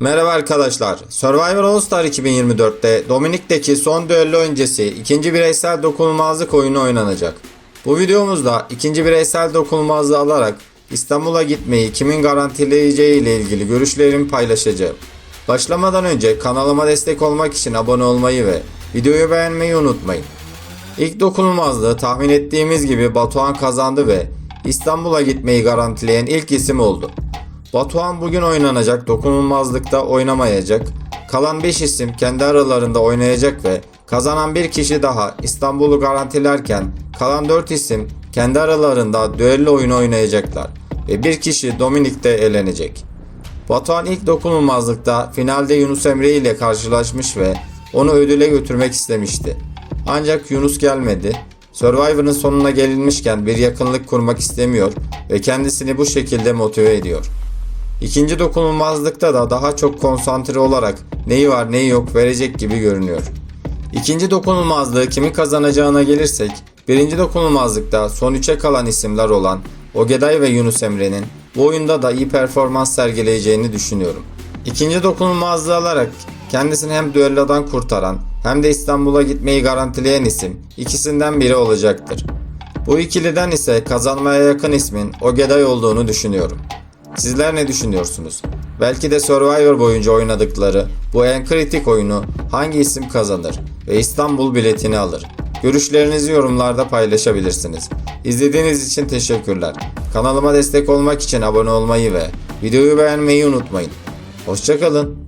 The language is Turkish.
Merhaba arkadaşlar. Survivor All Star 2024'te Dominik'teki son düello öncesi ikinci bireysel dokunulmazlık oyunu oynanacak. Bu videomuzda ikinci bireysel dokunulmazlığı alarak İstanbul'a gitmeyi kimin garantileyeceği ile ilgili görüşlerimi paylaşacağım. Başlamadan önce kanalıma destek olmak için abone olmayı ve videoyu beğenmeyi unutmayın. İlk dokunulmazlığı tahmin ettiğimiz gibi Batuhan kazandı ve İstanbul'a gitmeyi garantileyen ilk isim oldu. Batuhan bugün oynanacak dokunulmazlıkta oynamayacak. Kalan 5 isim kendi aralarında oynayacak ve kazanan bir kişi daha İstanbul'u garantilerken kalan 4 isim kendi aralarında düello oyunu oynayacaklar ve bir kişi Dominik'te elenecek. Batuhan ilk dokunulmazlıkta finalde Yunus Emre ile karşılaşmış ve onu ödüle götürmek istemişti. Ancak Yunus gelmedi. Survivor'ın sonuna gelinmişken bir yakınlık kurmak istemiyor ve kendisini bu şekilde motive ediyor. İkinci dokunulmazlıkta da daha çok konsantre olarak neyi var neyi yok verecek gibi görünüyor. İkinci dokunulmazlığı kimin kazanacağına gelirsek, birinci dokunulmazlıkta son 3'e kalan isimler olan Ogeday ve Yunus Emre'nin bu oyunda da iyi performans sergileyeceğini düşünüyorum. İkinci dokunulmazlığı alarak kendisini hem düellodan kurtaran hem de İstanbul'a gitmeyi garantileyen isim ikisinden biri olacaktır. Bu ikiliden ise kazanmaya yakın ismin Ogeday olduğunu düşünüyorum. Sizler ne düşünüyorsunuz? Belki de Survivor boyunca oynadıkları bu en kritik oyunu hangi isim kazanır ve İstanbul biletini alır? Görüşlerinizi yorumlarda paylaşabilirsiniz. İzlediğiniz için teşekkürler. Kanalıma destek olmak için abone olmayı ve videoyu beğenmeyi unutmayın. Hoşçakalın.